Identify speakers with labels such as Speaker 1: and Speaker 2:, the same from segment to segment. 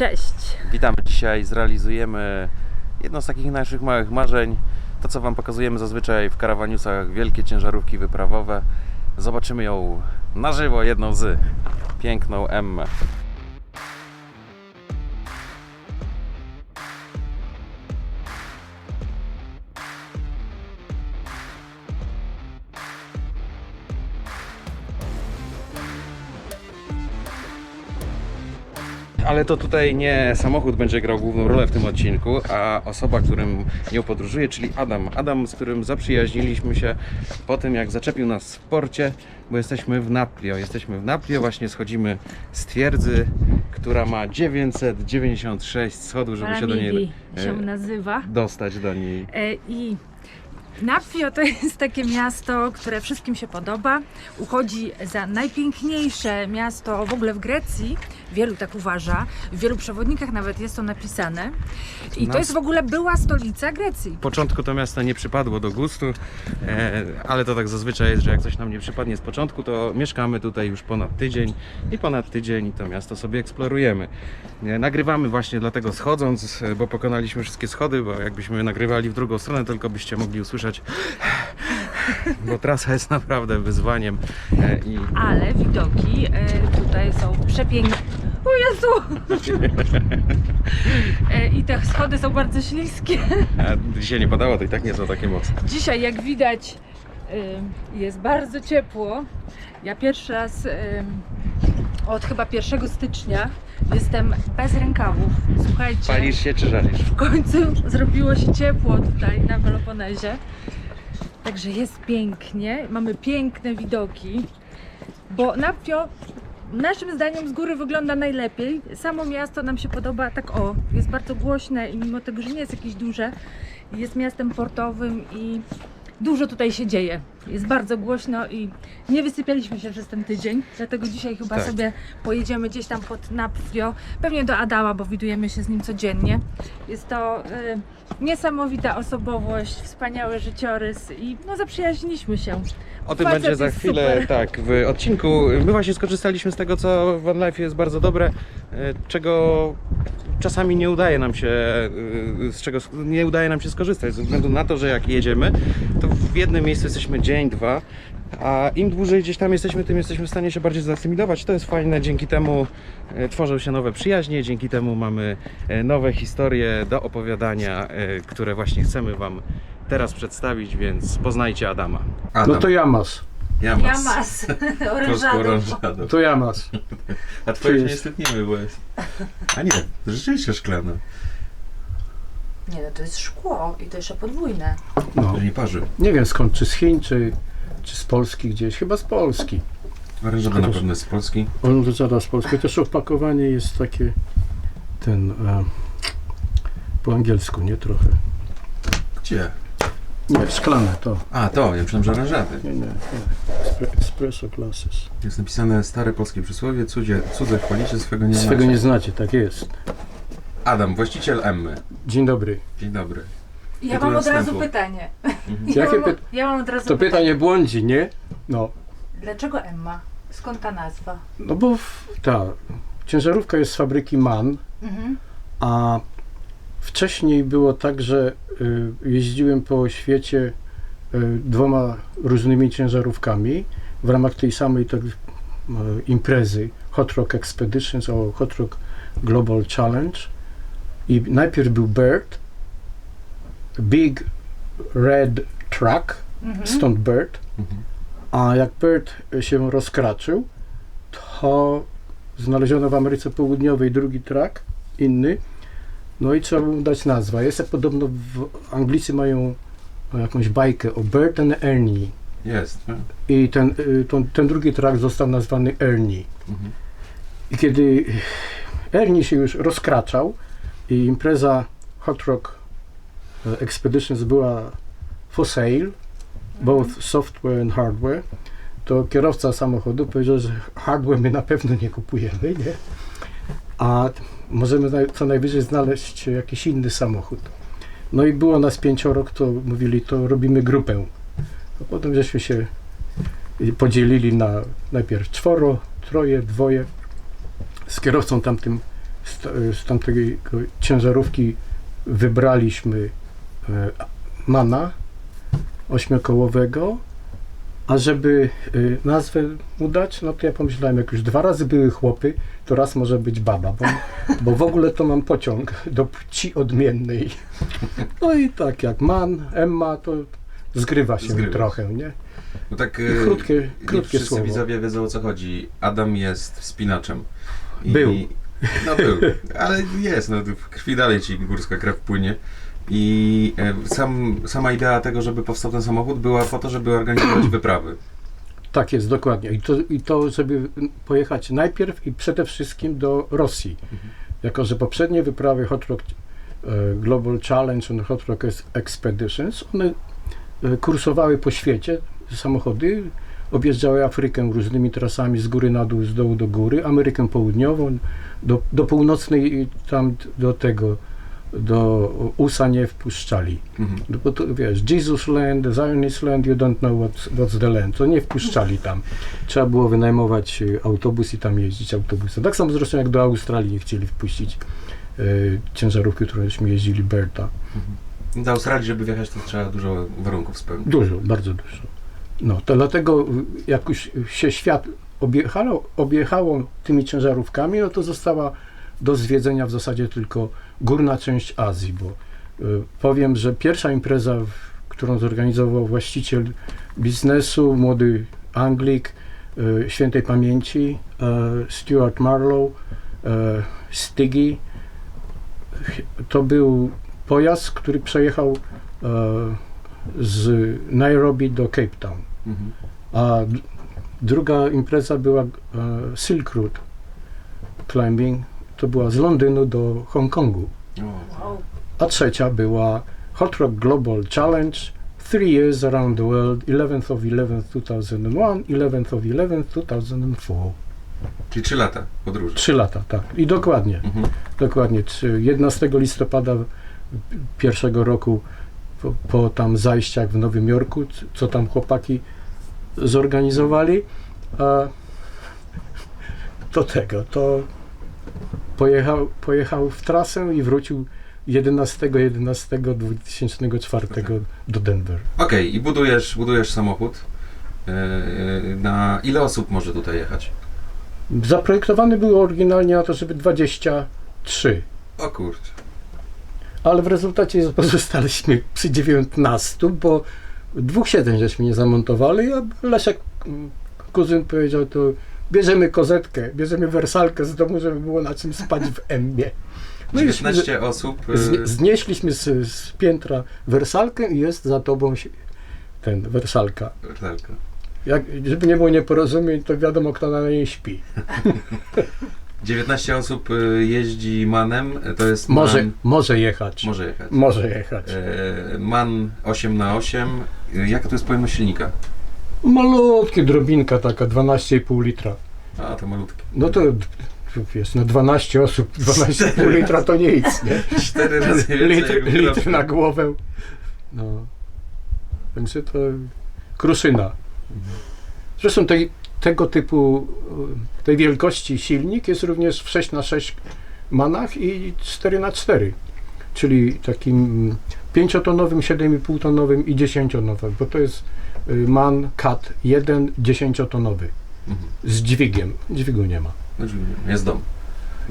Speaker 1: Cześć!
Speaker 2: Witamy dzisiaj, zrealizujemy jedno z takich naszych małych marzeń. To, co Wam pokazujemy zazwyczaj w karawaniusach, wielkie ciężarówki wyprawowe. Zobaczymy ją na żywo, jedną z piękną Emmę. Ale to tutaj nie samochód będzie grał główną rolę w tym odcinku, a osoba, którym nią podróżuje, czyli Adam. Adam, z którym zaprzyjaźniliśmy się po tym, jak zaczepił nas w porcie, bo jesteśmy w Naplio. Jesteśmy w Naplio, właśnie schodzimy z twierdzy, która ma 996 schodów, żeby się do niej e,
Speaker 1: się nazywa.
Speaker 2: dostać do niej.
Speaker 1: E, I Napfio to jest takie miasto, które wszystkim się podoba. Uchodzi za najpiękniejsze miasto w ogóle w Grecji. Wielu tak uważa. W wielu przewodnikach nawet jest to napisane. I to jest w ogóle była stolica Grecji.
Speaker 2: Początku to miasto nie przypadło do gustu, e, ale to tak zazwyczaj jest, że jak coś nam nie przypadnie z początku, to mieszkamy tutaj już ponad tydzień i ponad tydzień to miasto sobie eksplorujemy. E, Nagrywamy właśnie dlatego schodząc, e, bo pokonaliśmy wszystkie schody, bo jakbyśmy nagrywali w drugą stronę, tylko byście mogli usłyszeć, bo trasa jest naprawdę wyzwaniem e, i
Speaker 1: Ale widoki e, tutaj są przepiękne. O Jezu! E, I te schody są bardzo śliskie.
Speaker 2: a dzisiaj nie padało, to i tak nie są takie mocne.
Speaker 1: Dzisiaj, jak widać, jest bardzo ciepło. Ja pierwszy raz od chyba 1 stycznia jestem bez rękawów. Słuchajcie,
Speaker 2: Palisz się czy żalisz?
Speaker 1: w końcu zrobiło się ciepło tutaj na Peloponezie. Także jest pięknie, mamy piękne widoki, bo Napio naszym zdaniem z góry wygląda najlepiej. Samo miasto nam się podoba tak o, jest bardzo głośne i mimo tego, że nie jest jakieś duże, jest miastem portowym i dużo tutaj się dzieje. Jest bardzo głośno i nie wysypialiśmy się przez ten tydzień, dlatego dzisiaj chyba
Speaker 2: Tak.
Speaker 1: sobie pojedziemy gdzieś tam pod Napfio, pewnie do Adama, bo widujemy się z nim codziennie. Jest to y, niesamowita osobowość, wspaniały życiorys i no zaprzyjaźniliśmy się.
Speaker 2: O tym
Speaker 1: Facet
Speaker 2: będzie za chwilę,
Speaker 1: super.
Speaker 2: tak, w odcinku. My właśnie skorzystaliśmy z tego, co w OneLife jest bardzo dobre, e, czego czasami nie udaje nam się, e, z czego nie udaje nam się skorzystać, ze względu na to, że jak jedziemy, to w jednym miejscu jesteśmy dzień, dwa, a im dłużej gdzieś tam jesteśmy, tym jesteśmy w stanie się bardziej zasymilować. To jest fajne, dzięki temu e, tworzą się nowe przyjaźnie, dzięki temu mamy e, nowe historie do opowiadania, e, które właśnie chcemy Wam teraz przedstawić, więc poznajcie Adama.
Speaker 3: No to Jamas.
Speaker 2: Jamas.
Speaker 1: Jamas, orężadą.
Speaker 3: To Jamas.
Speaker 2: A
Speaker 3: twoje nie
Speaker 2: nie stykniemy, bo jest... A nie, rzeczywiście szklane.
Speaker 1: Nie no, to jest szkło i to jeszcze podwójne.
Speaker 3: No.
Speaker 2: nie parzy.
Speaker 3: Nie wiem skąd, czy z Chin, czy, czy z Polski gdzieś. Chyba z Polski.
Speaker 2: Orężowa
Speaker 3: na pewno
Speaker 2: jest z Polski.
Speaker 3: On to zaraz z Polski. Też opakowanie jest takie, ten, e, po angielsku, nie trochę.
Speaker 2: Gdzie?
Speaker 3: Nie, szklane to.
Speaker 2: A, to, ja myślałem, że.
Speaker 3: Nie, nie, nie. Espre- Espresso Classes.
Speaker 2: Jest napisane stare polskie przysłowie, cudzie, cudze chwalicie, swego nie
Speaker 3: Swego
Speaker 2: znacie.
Speaker 3: nie znacie, tak jest.
Speaker 2: Adam, właściciel Emmy.
Speaker 3: Dzień dobry.
Speaker 2: Dzień dobry.
Speaker 1: Ja
Speaker 2: Tytuł
Speaker 1: mam od razu
Speaker 2: wstępu.
Speaker 1: pytanie. Ja
Speaker 3: Jakie
Speaker 1: mam,
Speaker 3: py-
Speaker 1: ja mam od razu
Speaker 3: To pytanie błądzi, nie? No.
Speaker 1: Dlaczego Emma? Skąd ta nazwa?
Speaker 3: No bo w, ta ciężarówka jest z fabryki MAN,
Speaker 1: Mhm.
Speaker 3: a wcześniej było tak, że y, jeździłem po świecie y, dwoma różnymi ciężarówkami w ramach tej samej tak, y, imprezy Hot Rock Expeditions o Hot Rock Global Challenge i najpierw był Bird, Big Red Truck,
Speaker 1: Mhm.
Speaker 3: stąd Bird,
Speaker 2: Mhm.
Speaker 3: a jak Bird się rozkraczył, to znaleziono w Ameryce Południowej drugi track, inny, no i trzeba mu dać nazwę. Jest podobno, w, Anglicy mają jakąś bajkę o Bert and Ernie
Speaker 2: Jest. tak?
Speaker 3: i ten, y, ten, ten drugi track został nazwany Ernie.
Speaker 2: Mhm.
Speaker 3: I kiedy Ernie się już rozkraczał i impreza Hot Rock e, Expeditions była for sale, both software and hardware, to kierowca samochodu powiedział, że hardware my na pewno nie kupujemy, nie? A możemy co najwyżej znaleźć jakiś inny samochód. No i było nas pięcioro, kto mówili, to robimy grupę. A potem żeśmy się podzielili na najpierw czworo, troje, dwoje. Z kierowcą tamtym z, ta- z tamtej ciężarówki wybraliśmy e, Mana ośmiokołowego, a żeby y, nazwę mu dać, no to ja pomyślałem, jak już dwa razy były chłopy, to raz może być baba, bo, bo w ogóle to mam pociąg do płci odmiennej. No i tak jak Man, Emma, to zgrywa się
Speaker 2: Zgrywa
Speaker 3: trochę, nie?
Speaker 2: No tak,
Speaker 3: I krótkie,
Speaker 2: nie
Speaker 3: krótkie
Speaker 2: wszyscy
Speaker 3: słowo.
Speaker 2: widzowie wiedzą o co chodzi. Adam jest wspinaczem. I,
Speaker 3: Był.
Speaker 2: No był, ale jest, no w krwi dalej ci górska krew płynie. I e, sam, sama idea tego, żeby powstał ten samochód była po to, żeby organizować wyprawy.
Speaker 3: Tak jest, dokładnie. I to, I to, żeby pojechać najpierw i przede wszystkim do Rosji. Jako, że poprzednie wyprawy Hot Rock e, Global Challenge and Hot Rock Ex- Expeditions, one e, kursowały po świecie, samochody, objeżdżały Afrykę różnymi trasami z góry na dół, z dołu do góry, Amerykę Południową, do, do północnej i tam do tego, do USA nie wpuszczali.
Speaker 2: Mhm.
Speaker 3: No bo to wiesz, Jesus Land, Zionist Land, you don't know what's, what's the land. To nie wpuszczali tam. Trzeba było wynajmować y, autobus i tam jeździć autobusem. Tak samo zresztą jak do Australii nie chcieli wpuścić y, ciężarówki, któreśmy jeździli Berta.
Speaker 2: Do Australii, żeby wjechać, to trzeba dużo warunków spełnić.
Speaker 3: Dużo, bardzo dużo. No to dlatego y, jak już się świat objechało, objechało tymi ciężarówkami, no to została do zwiedzenia w zasadzie tylko górna część Azji, bo y, powiem, że pierwsza impreza, którą zorganizował właściciel biznesu, młody Anglik, y, świętej pamięci, y, Stuart Marlow, y, Stiggy, to był pojazd, który przejechał e, z Nairobi do Cape Town.
Speaker 2: Mhm.
Speaker 3: A druga impreza była e, Silk Route Climbing. To była z Londynu do Hongkongu. A trzecia była Hot Rock Global Challenge. Three years around the world, 11th of 11th 2001, 11th of 11th 2004.
Speaker 2: czyli trzy lata podróży.
Speaker 3: Trzy lata, tak. I dokładnie.
Speaker 2: Mhm.
Speaker 3: Dokładnie. Trzy- 11 listopada pierwszego roku po, po tam zajściach w Nowym Jorku, co tam chłopaki zorganizowali, a do tego, to pojechał, pojechał w trasę i wrócił 11.11.2004 do Denver.
Speaker 2: Okej, i budujesz, budujesz samochód. E, e, Na ile osób może tutaj jechać?
Speaker 3: Zaprojektowany był oryginalnie na to, żeby 23
Speaker 2: O kurczę.
Speaker 3: Ale w rezultacie pozostaliśmy przy 19, bo dwóch siedzeń żeśmy nie zamontowali, a Leszek, mm, kuzyn powiedział, to bierzemy kozetkę, bierzemy wersalkę z domu, żeby było na czym spać w Emmie. No i
Speaker 2: 19 osób.
Speaker 3: znie, znieśliśmy z, z piętra wersalkę i jest za tobą ten wersalka.
Speaker 2: Wersalka.
Speaker 3: Jak, żeby nie było nieporozumień, to wiadomo, kto na niej śpi.
Speaker 2: 19 osób e, jeździ manem. e, To jest
Speaker 3: Może,
Speaker 2: man,
Speaker 3: może jechać.
Speaker 2: może jechać.
Speaker 3: Może jechać.
Speaker 2: E, Man 8 na 8 E, Jaka to jest pojemność silnika?
Speaker 3: Malutkie drobinka taka, 12,5 litra.
Speaker 2: A, to malutkie.
Speaker 3: No to wiesz, na 12 osób 12,5 litra to nic, nie?
Speaker 2: 4 razy więcej.
Speaker 3: Litr, litr na głowę. No. Także to kruszyna. Zresztą tej, tego typu, tej wielkości silnik jest również w 6 na 6 manach i 4 na 4 czyli takim 5-tonowym, 7,5 tonowym i 10-tonowym, bo to jest y, MAN CAT 1 10-tonowy
Speaker 2: Mhm.
Speaker 3: z dźwigiem. Dźwigu nie ma.
Speaker 2: No, Jest dom.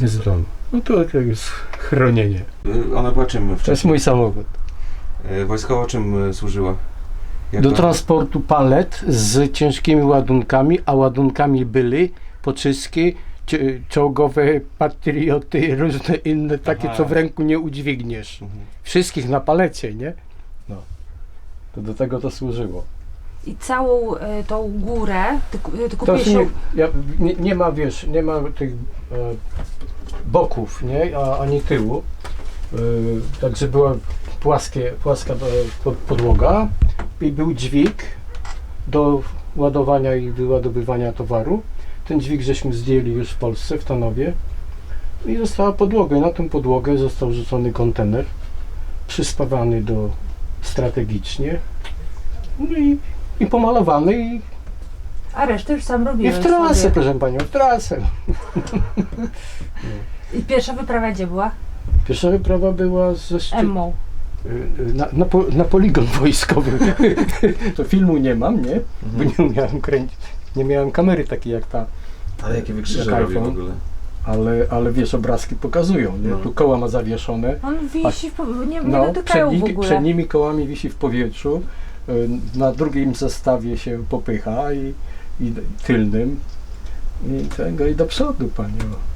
Speaker 3: Jest dom. No to tak jest chronienie.
Speaker 2: E, Ona była czym
Speaker 3: To jest
Speaker 2: wcześniej?
Speaker 3: mój samochód.
Speaker 2: E, Wojskowo czym służyła? Jak
Speaker 3: Do
Speaker 2: to-
Speaker 3: transportu palet z ciężkimi ładunkami, a ładunkami byli pociski, czołgowe, patrioty, różne inne takie,
Speaker 2: Aha.
Speaker 3: co w ręku nie udźwigniesz.
Speaker 2: Mhm.
Speaker 3: Wszystkich na palecie, nie? No. To do tego to służyło.
Speaker 1: I całą e, tą górę, ty, ty
Speaker 3: To
Speaker 1: kupiłeś
Speaker 3: nie, ja, nie, nie ma, wiesz, nie ma tych e, boków, nie, a, ani tyłu. E, także była płaskie, płaska e, pod, podłoga i był dźwig do ładowania i wyładowywania towaru. Ten dźwig żeśmy zdjęli już w Polsce, w Tanowie. I została podłoga. I na tę podłogę został rzucony kontener, przyspawany do strategicznie. No i, i pomalowany i
Speaker 1: A resztę już sam
Speaker 3: i
Speaker 1: robiłeś
Speaker 3: w trasę,
Speaker 1: sobie.
Speaker 3: proszę panią, w trasę.
Speaker 1: I pierwsza wyprawa gdzie była?
Speaker 3: Pierwsza wyprawa była ze szczy...
Speaker 1: Emmą.
Speaker 3: y, na, na, po, na poligon wojskowy. to filmu nie mam, nie? Bo nie umiałem kręcić. Nie miałem kamery takiej jak ta,
Speaker 2: Ale jakie wykrzyże
Speaker 3: Jak
Speaker 2: robi w ogóle.
Speaker 3: ale, ale wiesz, obrazki pokazują, nie?
Speaker 2: No.
Speaker 3: Tu koła ma zawieszone.
Speaker 1: On wisi, w po- nie, nie
Speaker 3: No,
Speaker 1: dotykają
Speaker 3: przed,
Speaker 1: w
Speaker 3: nimi,
Speaker 1: ogóle.
Speaker 3: przed nimi kołami wisi w powietrzu. y, Na drugim zestawie się popycha i, i tylnym. I tego i do przodu, panie. o.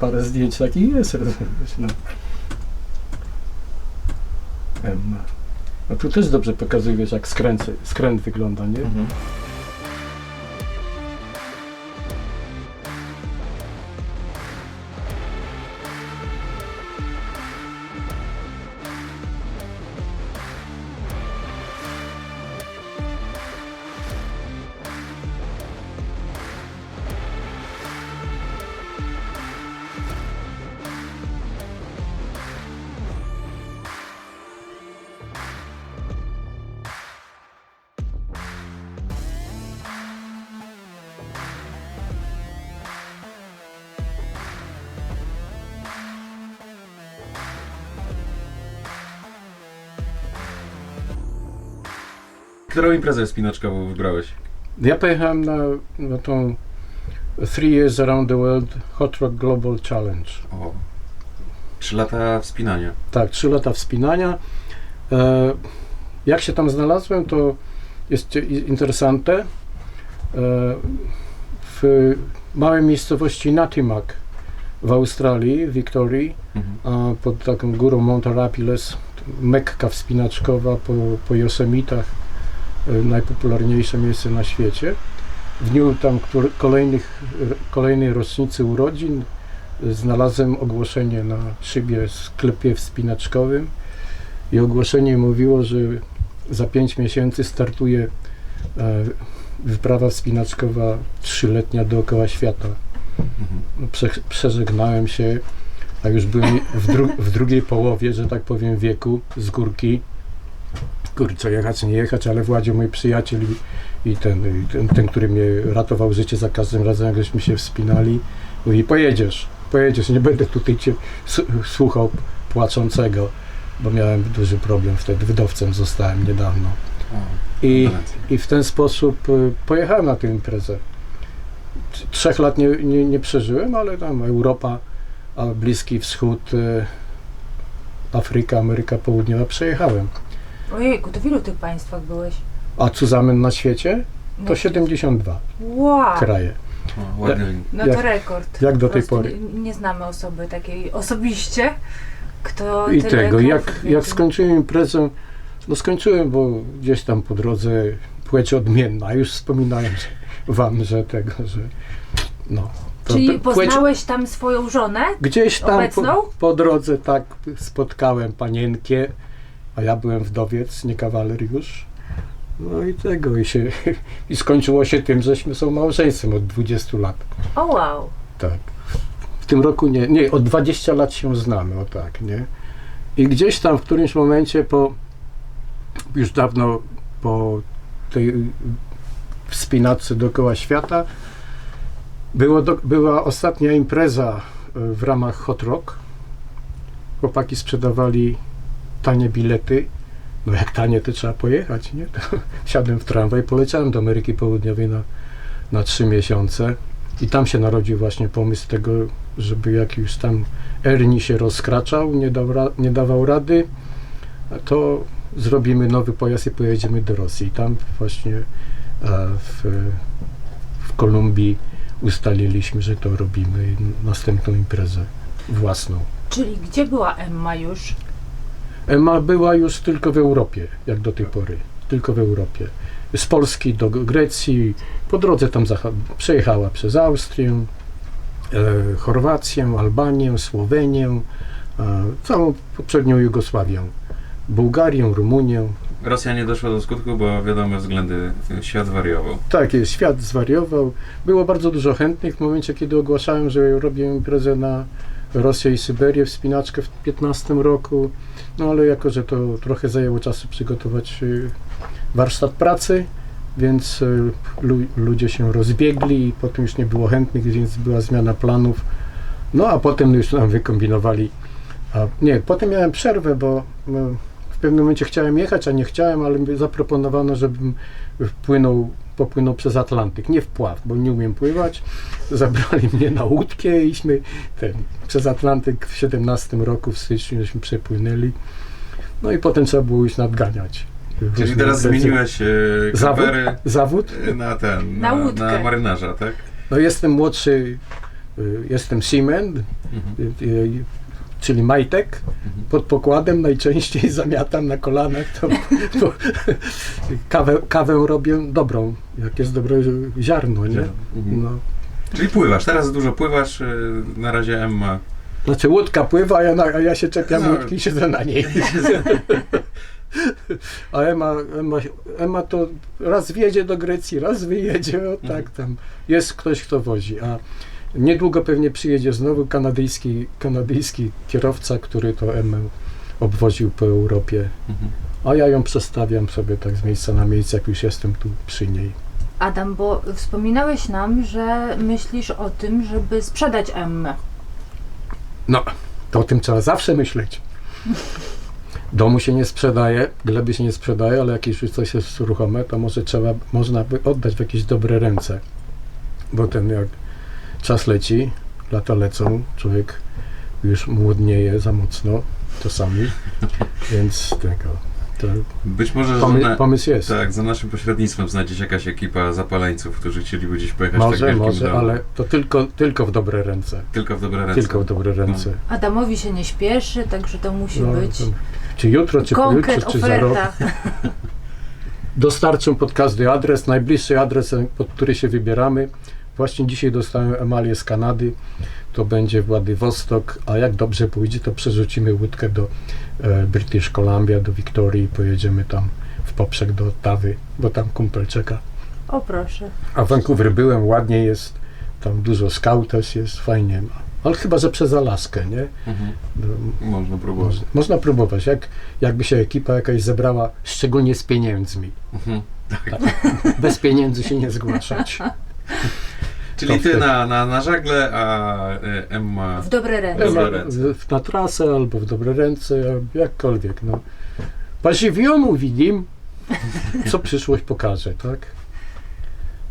Speaker 3: Parę zdjęć takich jest, rozumiesz, no. Emma. Tu też dobrze pokazuje, wiesz, jak skręt, skręt wygląda, nie?
Speaker 2: Mhm. Którą imprezę spinaczkową wybrałeś?
Speaker 3: Ja pojechałem na, na tą Three Years Around the World Hot Rock Global Challenge.
Speaker 2: O. Trzy lata wspinania.
Speaker 3: Tak, trzy lata wspinania. E, jak się tam znalazłem, to jest interesante. E, w małej miejscowości Natimak w Australii, w Wiktorii,
Speaker 2: Mhm.
Speaker 3: pod taką górą Mount Arapiles, mekka wspinaczkowa po, po Yosemitach, najpopularniejsze miejsce na świecie. W dniu tam który, kolejnych, kolejnej rocznicy urodzin znalazłem ogłoszenie na szybie w sklepie wspinaczkowym i ogłoszenie mówiło, że za 5 miesięcy startuje e, wyprawa wspinaczkowa trzyletnia dookoła świata.
Speaker 2: Mhm.
Speaker 3: No, Prze, przeżegnałem się, a już byłem w, dru, w drugiej połowie, że tak powiem, wieku z górki. Kurczę, jechać, nie jechać, ale Władzio, mój przyjaciel i, i, ten, i ten, ten, który mnie ratował życie za każdym razem, jak żeśmy się wspinali, mówi, pojedziesz, pojedziesz, nie będę tutaj cię słuchał płaczącego, bo miałem duży problem wtedy, wdowcem zostałem niedawno. I, i w ten sposób y, pojechałem na tę imprezę. Trzech lat nie, nie, nie przeżyłem, ale tam Europa, Bliski Wschód, y, Afryka, Ameryka Południowa przejechałem.
Speaker 1: Ojejku, to w ilu tych państwach byłeś?
Speaker 3: A zusammen na świecie to
Speaker 1: No,
Speaker 3: 72
Speaker 1: Wow!
Speaker 3: kraje.
Speaker 2: O, ładny.
Speaker 1: No
Speaker 3: Jak-
Speaker 1: to rekord.
Speaker 3: jak do
Speaker 1: Po
Speaker 3: tej
Speaker 1: prostu
Speaker 3: pory.
Speaker 1: Nie, nie znamy osoby takiej osobiście, kto
Speaker 3: I
Speaker 1: tyle
Speaker 3: tego,
Speaker 1: krajów
Speaker 3: jak,
Speaker 1: odwiedził.
Speaker 3: jak skończyłem imprezę, no skończyłem, bo gdzieś tam po drodze płeć odmienna. Już wspominałem że- wam, że tego, że no. to
Speaker 1: Czyli
Speaker 3: płeć-
Speaker 1: poznałeś tam swoją żonę?
Speaker 3: Gdzieś tam
Speaker 1: Obecną?
Speaker 3: po, po drodze tak spotkałem panienkę, a ja byłem wdowiec, nie kawaler już. No i tego, i, się, i skończyło się tym, żeśmy są małżeństwem od 20 lat.
Speaker 1: O wow!
Speaker 3: Tak. W tym roku nie, nie, od 20 lat się znamy, o tak, nie? I gdzieś tam w którymś momencie po, już dawno po tej wspinaczce dookoła świata, było do, była ostatnia impreza e, w ramach Hot Rock. Chłopaki sprzedawali tanie bilety. No jak tanie, to trzeba pojechać, nie? To wsiadłem w tramwaj, poleciałem do Ameryki Południowej na, na trzy miesiące. I tam się narodził właśnie pomysł tego, żeby jak już tam Ernie się rozkraczał, nie, dał nie dawał rady, to zrobimy nowy pojazd i pojedziemy do Rosji. I tam właśnie e, w, w Kolumbii ustaliliśmy, że to robimy następną imprezę własną.
Speaker 1: Czyli gdzie była Emma już?
Speaker 3: Emma była już tylko w Europie, jak do tej pory. Tylko w Europie. Z Polski do Grecji, po drodze tam przejechała przez Austrię, e, Chorwację, Albanię, Słowenię, e, całą poprzednią Jugosławię, Bułgarię, Rumunię.
Speaker 2: Rosja nie doszła do skutku, bo wiadome względy y, świat wariował.
Speaker 3: Tak jest, świat zwariował. Było bardzo dużo chętnych w momencie, kiedy ogłaszałem, że robię imprezę na Rosję i Syberię, wspinaczkę w 15 roku. No ale jako, że to trochę zajęło czasu przygotować y, warsztat pracy, więc y, lu- ludzie się rozbiegli i potem już nie było chętnych, więc była zmiana planów No a potem już nam wykombinowali. A, nie, potem miałem przerwę, bo no, w pewnym momencie chciałem jechać, a nie chciałem, ale zaproponowano, żebym wpłynął, popłynął przez Atlantyk. Nie wpław, bo nie umiem pływać. Zabrali mnie na łódkę iśmy ten, przez Atlantyk w 17 roku, w styczniu żeśmy przepłynęli. No i potem trzeba było już nadganiać.
Speaker 2: Czyli teraz zmieniłeś e,
Speaker 3: Zawód? Zawód?
Speaker 2: na ten,
Speaker 1: Na
Speaker 2: na,
Speaker 1: łódkę.
Speaker 2: na marynarza, tak?
Speaker 3: No jestem młodszy, y, jestem seaman,
Speaker 2: Mhm.
Speaker 3: Y, y, czyli majtek. Pod pokładem najczęściej zamiatam na kolanach, to, bo kawę, kawę robię dobrą, jak jest dobre ziarno, nie?
Speaker 2: Mhm.
Speaker 3: No.
Speaker 2: Czyli pływasz, teraz dużo pływasz, e, na razie Emma.
Speaker 3: Znaczy łódka pływa, a ja, na, a ja się czepiam
Speaker 2: No.
Speaker 3: łódki i siedzę na niej. A Emma, Emma, Emma to raz wjedzie do Grecji, raz wyjedzie, o tak tam. Jest ktoś, kto wozi. A niedługo pewnie przyjedzie znowu kanadyjski, kanadyjski kierowca, który to Emmę obwoził po Europie.
Speaker 2: Mhm.
Speaker 3: A ja ją przestawiam sobie tak z miejsca na miejsce, jak już jestem tu przy niej.
Speaker 4: Adam, bo wspominałeś nam, że myślisz o tym, żeby sprzedać Emmę.
Speaker 3: No, to o tym trzeba zawsze myśleć. Domu się nie sprzedaje, gleby się nie sprzedaje, ale jakieś już coś jest ruchome, to może trzeba, można by oddać w jakieś dobre ręce. Bo ten jak czas leci, lata lecą, człowiek już młodnieje za mocno czasami, więc tego, to
Speaker 2: Być może, że
Speaker 3: pomy,
Speaker 2: na,
Speaker 3: pomysł jest.
Speaker 2: tak, za naszym pośrednictwem znajdzie się jakaś ekipa zapaleńców, którzy chcieliby gdzieś pojechać tak
Speaker 3: Może,
Speaker 2: wielkim
Speaker 3: może,
Speaker 2: domem.
Speaker 3: ale to tylko, tylko w dobre ręce.
Speaker 2: Tylko w dobre ręce.
Speaker 3: Tylko w dobre ręce.
Speaker 4: Adamowi się nie śpieszy, także to musi
Speaker 3: No,
Speaker 4: być
Speaker 3: to- czy jutro, czy pojutrze, czy za rok. Dostarczą pod każdy adres, najbliższy adres, pod który się wybieramy. Właśnie dzisiaj dostałem emalię z Kanady, to będzie Władywostok, a jak dobrze pójdzie, to przerzucimy łódkę do e, British Columbia, do Wiktorii i pojedziemy tam w poprzek do Ottawy, bo tam kumpel czeka.
Speaker 4: O proszę.
Speaker 3: A w Vancouver byłem, ładnie jest, tam dużo skał też jest, fajnie. Ale chyba, że przez Alaskę, nie?
Speaker 2: Mhm.
Speaker 3: No,
Speaker 2: Można próbować.
Speaker 3: Można, można próbować, jak, jakby się ekipa jakaś zebrała, szczególnie z pieniędzmi.
Speaker 2: Mhm.
Speaker 3: Bez pieniędzy się nie zgłaszać.
Speaker 2: Czyli ty na, na, na żagle, a e, Emma...
Speaker 4: W dobre ręce.
Speaker 2: Ręce.
Speaker 3: w- Na trasę albo w dobre ręce, jakkolwiek. No. Pażywiomu widzim, co przyszłość pokaże, tak?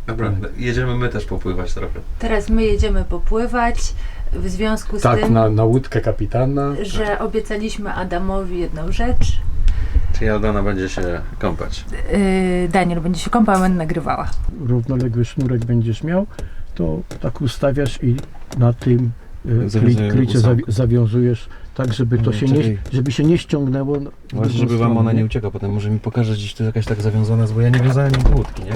Speaker 2: Dobra, jedziemy my też popływać trochę.
Speaker 4: Teraz my jedziemy popływać w związku z
Speaker 3: Tak,
Speaker 4: tym,
Speaker 3: na, na łódkę kapitana.
Speaker 4: że obiecaliśmy Adamowi jedną rzecz.
Speaker 2: Czyli Aldona będzie się kąpać.
Speaker 4: Yy, Daniel będzie się kąpał, a będę nagrywała.
Speaker 3: Równoległy sznurek będziesz miał, to tak ustawiasz i na tym e,
Speaker 2: Zawiązuję
Speaker 3: kli- klicie
Speaker 2: ósemkę.
Speaker 3: zawi- zawiązujesz tak, żeby to
Speaker 2: Nie,
Speaker 3: się nie,
Speaker 2: czekaj.
Speaker 3: żeby się nie ściągnęło. w
Speaker 2: Właśnie,
Speaker 3: drugą
Speaker 2: żeby wam ona nie uciekła, potem może mi pokaże gdzieś to jakaś tak zawiązana, bo ja nie wiązałem nigdy łódki, nie?